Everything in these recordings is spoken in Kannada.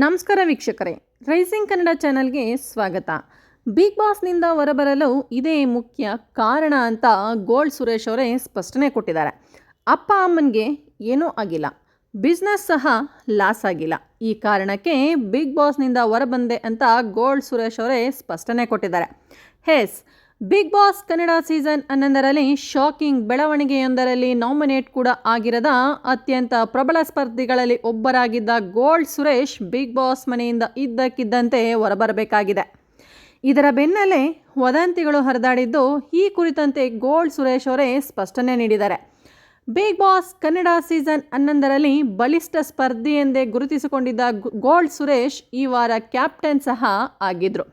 ನಮಸ್ಕಾರ ವೀಕ್ಷಕರೇ ರೈಸಿಂಗ್ ಕನ್ನಡ ಚಾನಲ್ಗೆ ಸ್ವಾಗತ. ಬಿಗ್ ಬಾಸ್ನಿಂದ ಹೊರಬರಲು ಇದೇ ಮುಖ್ಯ ಕಾರಣ ಅಂತ ಗೋಲ್ಡ್ ಸುರೇಶ್ ಅವರೇ ಸ್ಪಷ್ಟನೆ ಕೊಟ್ಟಿದ್ದಾರೆ. ಅಪ್ಪ ಅಮ್ಮನಿಗೆ ಏನೂ ಆಗಿಲ್ಲ. ಬಿಸ್ನೆಸ್ ಸಹ ಲಾಸ್ ಆಗಿಲ್ಲ. ಈ ಕಾರಣಕ್ಕೆ ಬಿಗ್ ಬಾಸ್ನಿಂದ ಹೊರಬಂದೆ ಅಂತ ಗೋಲ್ಡ್ ಸುರೇಶ್ ಅವರೇ ಸ್ಪಷ್ಟನೆ ಕೊಟ್ಟಿದ್ದಾರೆ. ಹೇಸ್ ಬಿಗ್ ಬಾಸ್ ಕನ್ನಡ ಸೀಸನ್ ಹನ್ನೊಂದರಲ್ಲಿ ಶಾಕಿಂಗ್ ಬೆಳವಣಿಗೆಯೊಂದರಲ್ಲಿ ನಾಮಿನೇಟ್ ಕೂಡ ಆಗಿರದ ಅತ್ಯಂತ ಪ್ರಬಲ ಸ್ಪರ್ಧಿಗಳಲ್ಲಿ ಒಬ್ಬರಾಗಿದ್ದ ಗೋಲ್ಡ್ ಸುರೇಶ್ ಬಿಗ್ ಬಾಸ್ ಮನೆಯಿಂದ ಇದ್ದಕ್ಕಿದ್ದಂತೆ ಹೊರಬರಬೇಕಾಗಿದೆ. ಇದರ ಬೆನ್ನಲ್ಲೇ ವದಂತಿಗಳು ಹರಿದಾಡಿದ್ದು, ಈ ಕುರಿತಂತೆ ಗೋಲ್ಡ್ ಸುರೇಶ್ ಅವರೇ ಸ್ಪಷ್ಟನೆ ನೀಡಿದ್ದಾರೆ. ಬಿಗ್ ಬಾಸ್ ಕನ್ನಡ ಸೀಸನ್ ಹನ್ನೊಂದರಲ್ಲಿ ಬಲಿಷ್ಠ ಸ್ಪರ್ಧಿ ಎಂದೇ ಗುರುತಿಸಿಕೊಂಡಿದ್ದ ಗೋಲ್ಡ್ ಸುರೇಶ್ ಈ ವಾರ ಕ್ಯಾಪ್ಟನ್ ಸಹ ಆಗಿದ್ರು.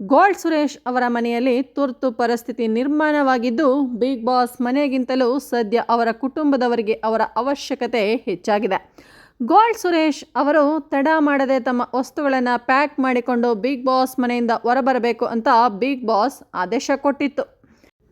ಗೋಲ್ಡ್ ಸುರೇಶ್ ಅವರ ಮನೆಯಲ್ಲಿ ತುರ್ತು ಪರಿಸ್ಥಿತಿ ನಿರ್ಮಾಣವಾಗಿದ್ದು, ಬಿಗ್ ಬಾಸ್ ಮನೆಗಿಂತಲೂ ಸದ್ಯ ಅವರ ಕುಟುಂಬದವರಿಗೆ ಅವರ ಅವಶ್ಯಕತೆ ಹೆಚ್ಚಾಗಿದೆ. ಗೋಲ್ಡ್ ಸುರೇಶ್ ಅವರು ತಡ ಮಾಡದೆ ತಮ್ಮ ವಸ್ತುಗಳನ್ನು ಪ್ಯಾಕ್ ಮಾಡಿಕೊಂಡು ಬಿಗ್ ಬಾಸ್ ಮನೆಯಿಂದ ಹೊರಬರಬೇಕು ಅಂತ ಬಿಗ್ ಬಾಸ್ ಆದೇಶ ಕೊಟ್ಟಿತ್ತು.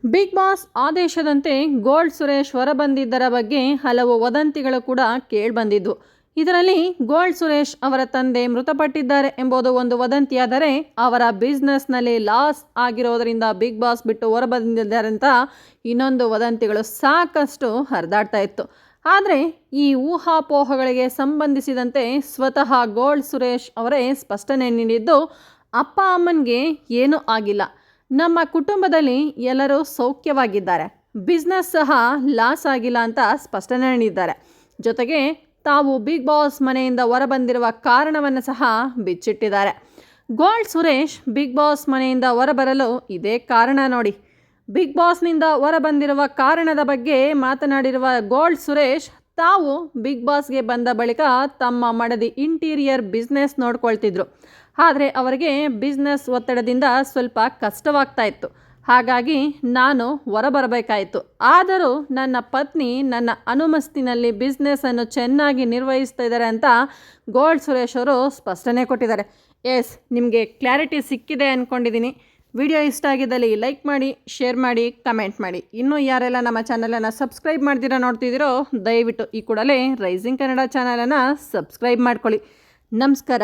ಬಿಗ್ ಬಾಸ್ ಆದೇಶದಂತೆ ಗೋಲ್ಡ್ ಸುರೇಶ್ ಹೊರಬಂದಿದ್ದರ ಬಗ್ಗೆ ಹಲವು ವದಂತಿಗಳು ಕೂಡ ಕೇಳಿಬಂದಿದ್ವು ಇದರಲ್ಲಿ ಗೋಲ್ಡ್ ಸುರೇಶ್ ಅವರ ತಂದೆ ಮೃತಪಟ್ಟಿದ್ದಾರೆ ಎಂಬುದು ಒಂದು ವದಂತಿಯಾದರೆ ಅವರ ಬಿಸ್ನೆಸ್ನಲ್ಲಿ ಲಾಸ್ ಆಗಿರೋದರಿಂದ ಬಿಗ್ ಬಾಸ್ ಬಿಟ್ಟು ಹೊರಬಂದಿದ್ದಾರೆ ಅಂತ ಇನ್ನೊಂದು ವದಂತಿಗಳು ಸಾಕಷ್ಟು ಹರಿದಾಡ್ತಾ ಇತ್ತು. ಆದರೆ ಈ ಊಹಾಪೋಹಗಳಿಗೆ ಸಂಬಂಧಿಸಿದಂತೆ ಸ್ವತಃ ಗೋಲ್ಡ್ ಸುರೇಶ್ ಅವರೇ ಸ್ಪಷ್ಟನೆ ನೀಡಿದ್ದು, ಅಪ್ಪ ಅಮ್ಮನಿಗೆ ಏನೂ ಆಗಿಲ್ಲ. ನಮ್ಮ ಕುಟುಂಬದಲ್ಲಿ ಎಲ್ಲರೂ ಸೌಖ್ಯವಾಗಿದ್ದಾರೆ. ಬಿಸ್ನೆಸ್ ಸಹ ಲಾಸ್ ಆಗಿಲ್ಲ ಅಂತ ಸ್ಪಷ್ಟನೆ ನೀಡಿದ್ದಾರೆ. ಜೊತೆಗೆ ತಾವು ಬಿಗ್ ಬಾಸ್ ಮನೆಯಿಂದ ಹೊರಬಂದಿರುವ ಕಾರಣವನ್ನು ಸಹ ಬಿಚ್ಚಿಟ್ಟಿದ್ದಾರೆ. ಗೋಲ್ಡ್ ಸುರೇಶ್ ಬಿಗ್ ಬಾಸ್ ಮನೆಯಿಂದ ಹೊರಬರಲು ಇದೇ ಕಾರಣ ನೋಡಿ. ಬಿಗ್ ಬಾಸ್ನಿಂದ ಹೊರಬಂದಿರುವ ಕಾರಣದ ಬಗ್ಗೆ ಮಾತನಾಡಿರುವ ಗೋಲ್ಡ್ ಸುರೇಶ್, ತಾವು ಬಿಗ್ ಬಾಸ್ಗೆ ಬಂದ ಬಳಿಕ ತಮ್ಮ ಮಡದಿ ಇಂಟೀರಿಯರ್ ಬಿಸ್ನೆಸ್ ನೋಡ್ಕೊಳ್ತಿದ್ರು. ಆದರೆ ಅವರಿಗೆ ಬಿಸ್ನೆಸ್ ಒತ್ತಡದಿಂದ ಸ್ವಲ್ಪ ಕಷ್ಟವಾಗ್ತಾ ಇತ್ತು. ಹಾಗಾಗಿ ನಾನು ಹೊರಬರಬೇಕಾಯಿತು. ಆದರೂ ನನ್ನ ಪತ್ನಿ ನನ್ನ ಅನುಮಸ್ತಿನಲ್ಲಿ ಬಿಸ್ನೆಸ್ಸನ್ನು ಚೆನ್ನಾಗಿ ನಿರ್ವಹಿಸ್ತಾ ಇದ್ದಾರೆ ಅಂತ ಗೋಲ್ಡ್ ಸುರೇಶ್ ಅವರು ಸ್ಪಷ್ಟನೆ ಕೊಟ್ಟಿದ್ದಾರೆ. ಎಸ್, ನಿಮಗೆ ಕ್ಲಾರಿಟಿ ಸಿಕ್ಕಿದೆ ಅಂದ್ಕೊಂಡಿದ್ದೀನಿ ವಿಡಿಯೋ ಇಷ್ಟ ಆಗಿದ್ದಲ್ಲಿ ಲೈಕ್ ಮಾಡಿ ಶೇರ್ ಮಾಡಿ ಕಮೆಂಟ್ ಮಾಡಿ. ಇನ್ನೂ ಯಾರೆಲ್ಲ ನಮ್ಮ ಚಾನಲನ್ನು ಸಬ್ಸ್ಕ್ರೈಬ್ ಮಾಡ್ತೀರಾ ನೋಡ್ತಿದ್ದೀರೋ, ದಯವಿಟ್ಟು ಈ ಕೂಡಲೇ ರೈಸಿಂಗ್ ಕನ್ನಡ ಚಾನಲನ್ನು ಸಬ್ಸ್ಕ್ರೈಬ್ ಮಾಡ್ಕೊಳ್ಳಿ. ನಮಸ್ಕಾರ.